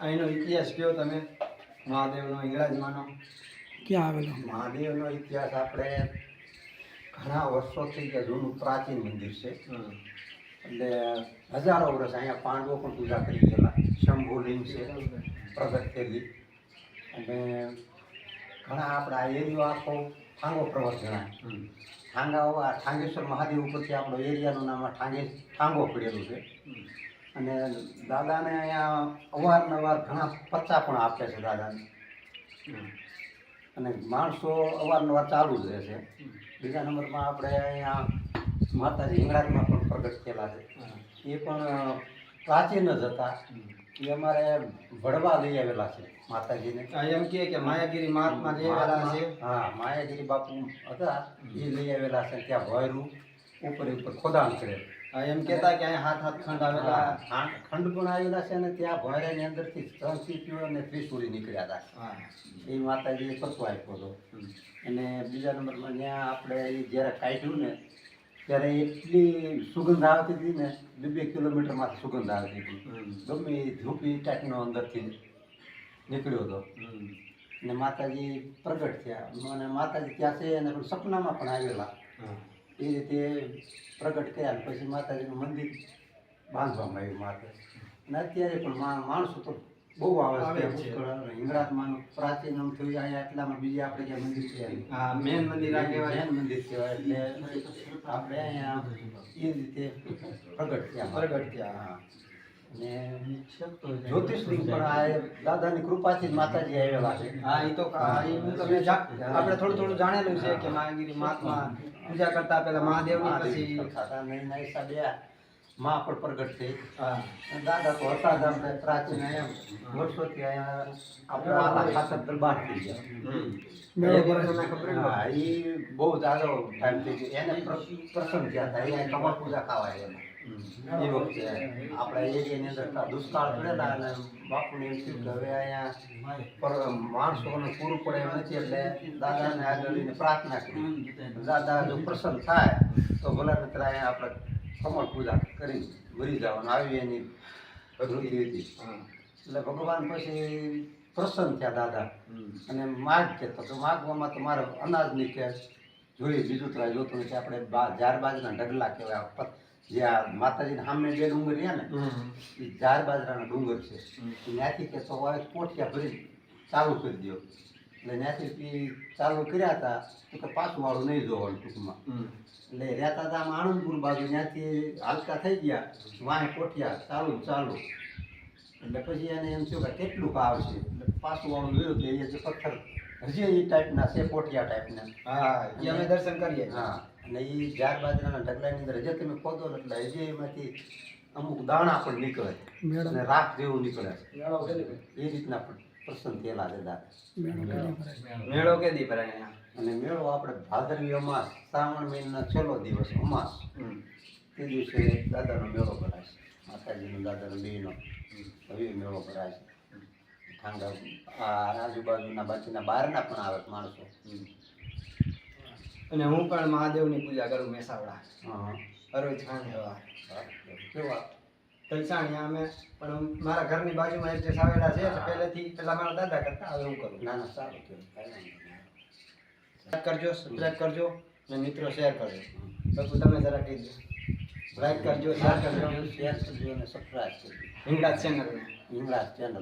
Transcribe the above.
અહીંનો ઇતિહાસ કયો તમે? મહાદેવનો ઇંગરાજમાંનો ક્યાં આવેલો? મહાદેવનો ઇતિહાસ આપણે ઘણા વર્ષોથી કે જૂનું પ્રાચીન મંદિર છે. એટલે હજારો વર્ષ અહીંયા પાંડવો પણ પૂજા કરી ગયેલા. શંભુલિંગ છે પ્રગટ થયેલી અને ઘણા આપણા એરિયો આખો ઠાંગો પર્વત ગણાય ઠાંગાઓ આ ઠાંગેશ્વર મહાદેવ ઉપરથી આપણો એરિયાનું નામ ઠાંગે ઠાંગો પડેલું છે. અને દાદાને અહીંયા અવારનવાર ઘણા પચ્ચા પણ આપે છે દાદાને. અને માણસો અવારનવાર ચાલુ જ રહે છે. બીજા નંબરમાં આપણે અહીંયા માતાજી હિંગળાજમાં પણ પ્રગટ થયેલા છે. એ પણ પ્રાચીન જ હતા. એ અમારે ભળવા લઈ આવેલા છે માતાજીને. એમ કહે કે માયાગીરી મહાત્મા આવેલા છે. હા માયાગીરી બાપુ હતા. એ લઈ આવેલા છે ત્યાં ભયરું ઉપર ઉપર ખોદાણ કરેલ એમ કહેતા કે અહીંયા હાથ હાથ ખંડ આવેલા. ખંડ પણ આવેલા છે અને ત્યાં ભોયરાની અંદરથી ત્રણ સીપીઓ અને ત્રિશુળી નીકળ્યા હતા. હા. એ માતાજીએ પતો આપ્યો હતો. અને બીજા નંબરમાં ત્યાં આપણે એ જ્યારે કાઢ્યું ને ત્યારે એટલી સુગંધ આવતી હતી ને બે બે કિલોમીટરમાંથી સુગંધ આવતી હતી. ગમે એ ધૂપી ટાઈપનો અંદરથી નીકળ્યો હતો. ને માતાજી પ્રગટ થયા. અને માતાજી ત્યાં છે અને સપનામાં પણ આવેલા. એ રીતે પ્રગટ કર્યા પછી માતાજીનું મંદિર બાંધવામાં આવ્યું માતા અને અત્યારે પણ માણસો તો બહુ આવે છે છે. પ્રાચીન આમ થયું અહીંયા એટલામાં બીજે આપણે ક્યાં મંદિર છે નહીં. મેન મંદિર આ કહેવાય જૈન મંદિર કહેવાય એટલે આપણે અહીંયા એ રીતે પ્રગટ થયા પ્રગટ થયા. હા અને જ્યોતિષલિંગ પણ આ દાદાની કૃપાથી માતાજી આવેલા છે. હા એ તો આપણે થોડું થોડું જાણેલું છે કે માયાગીરી મહાત્મા પૂજા કરતા પેલા મહાદેવની પછી માં પણ પ્રગટ થઈ. દાદા તો હતા જ આપણે પ્રાચીન અહીંયા વર્ષોથી અહીંયા આપણે આલા ખાતર દરબાર થઈ ગયા. એ બહુ જાદો ટાઈમ થઈ ગયો એને પ્ર- પ્રસન્ન થયા હતા. અહીંયા કમર પૂજા ખાવા એમાં. એ વખતે આપણા એરિયાની અંદર દુષ્કાળ પડેલા અને બાપુની એમ કે હવે અહીંયા પર માણસોને પૂરું પડે એમ નથી. એટલે દાદાને આગળ પ્રાર્થના કરી. દાદા જો પ્રસન્ન થાય તો ભલે મિત્ર અહીંયા આપણે કમળ પૂજા કરી મરી જવાનું આવી એની વૃત્તિ હતી એટલે ભગવાન પછી પ્રસન્ન થયા દાદા. અને માગ કહેતો તો માગવામાં તો મારે અનાજની કે જોઈએ બીજું તો જોતું નથી આપણે બા જાર બાજના ઢગલા કહેવાય. જે આ માતાજીને સામે બે ડુંગર રહ્યા ને એ જાર બાજરાના ડુંગર છે. ત્યાંથી કે તો કોઠિયા ભરી ચાલુ કરી દો એટલે ત્યાંથી ચાલુ કર્યા હતા તો કે પાછું વાળું નહીં જોવાનું ટૂંકમાં. એટલે રહેતા હતા આમ આણંદપુર બાજુ ત્યાંથી હાલકા થઈ ગયા વાહે કોઠિયા ચાલુ ચાલુ. એટલે પછી એને એમ થયું કે કેટલું આવશે. એટલે પાછું વાળું જોયું કે એ જે પથ્થર હજી એ ટાઈપના છે કોઠિયા ટાઈપના હા એ અમે દર્શન કરીએ હા અને એ જાર બાજરાના ઢગલાની અંદર હજી તમે ખોદો ને એટલે હજી એમાંથી અમુક દાણા પણ નીકળે. અને રાખ જેવું નીકળે? એ રીતના પણ. પ્રસન્ન થયેલા છે દાદા. મેળો કે ભરાય? ભરાય અહીંયા અને મેળો આપણે ભાદરવી અમાસ શ્રાવણ મહિનાનો છેલ્લો દિવસ અમાસ. હમ. તે દિવસે દાદાનો મેળો ભરાય છે. માતાજીનો દાદાનો બેનો હવે મેળો ભરાય છે. ઠાંગા આ આજુબાજુના બાકીના બહારના પણ આવે માણસો. અને હું પણ મહાદેવની પૂજા કરું મેસાવડા હા. હરોજ વાર કેવા? તલસાણિયા અમે પણ મારા ઘરની બાજુમાં એક આવેલા છે તો પહેલેથી પેલા મારા દાદા કરતા હવે હું કરું. ના ના સારું. લાઈક કરજો સબસ્ક્રાઈબ કરજો અને મિત્રો શેર કરજો. બાપુ તમે જરા કહેજો. લાઈક કરજો શેર કરજો. શેર કરજો અને સબસ્ક્રાઈબ કરજો. Hinglaj channel Hinglaj channel